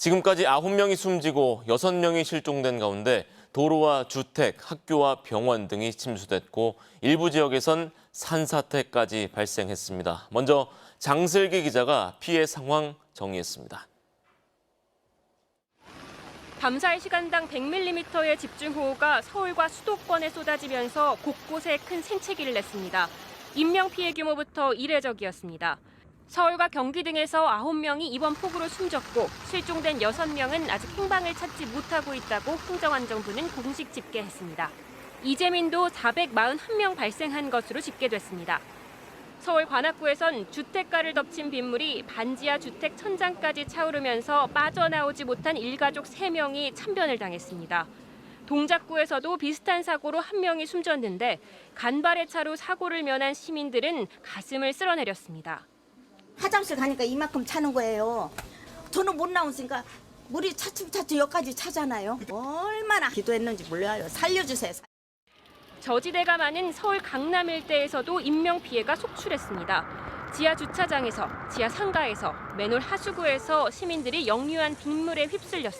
지금까지 9명이 숨지고 6명이 실종된 가운데 도로와 주택, 학교와 병원 등이 침수됐고 일부 지역에선 산사태까지 발생했습니다. 먼저 장슬기 기자가 피해 상황 정리했습니다. 밤사이 시간당 100mm의 집중호우가 서울과 수도권에 쏟아지면서 곳곳에 큰 생채기를 냈습니다. 인명피해 규모부터 이례적이었습니다. 서울과 경기 등에서 9명이 이번 폭우로 숨졌고 실종된 6명은 아직 행방을 찾지 못하고 있다고 행정안전부는 공식 집계했습니다. 이재민도 441명 발생한 것으로 집계됐습니다. 서울 관악구에선 주택가를 덮친 빗물이 반지하 주택 천장까지 차오르면서 빠져나오지 못한 일가족 3명이 참변을 당했습니다. 동작구에서도 비슷한 사고로 한 명이 숨졌는데 간발의 차로 사고를 면한 시민들은 가슴을 쓸어내렸습니다. 화장실 가니까 이만큼 차는 거예요. 저는 못 나오니까 물이 차츰차츰 여기까지 차잖아요. 얼마나 기도했는지 몰라요. 살려주세요. 저지대가 많은 서울 강남 일대에서도 인명 피해가 속출했습니다. 지하 주차장에서, 지하 상가에서, 맨홀 하수구에서 시민들이 역류한 빗물에 휩쓸렸습니다.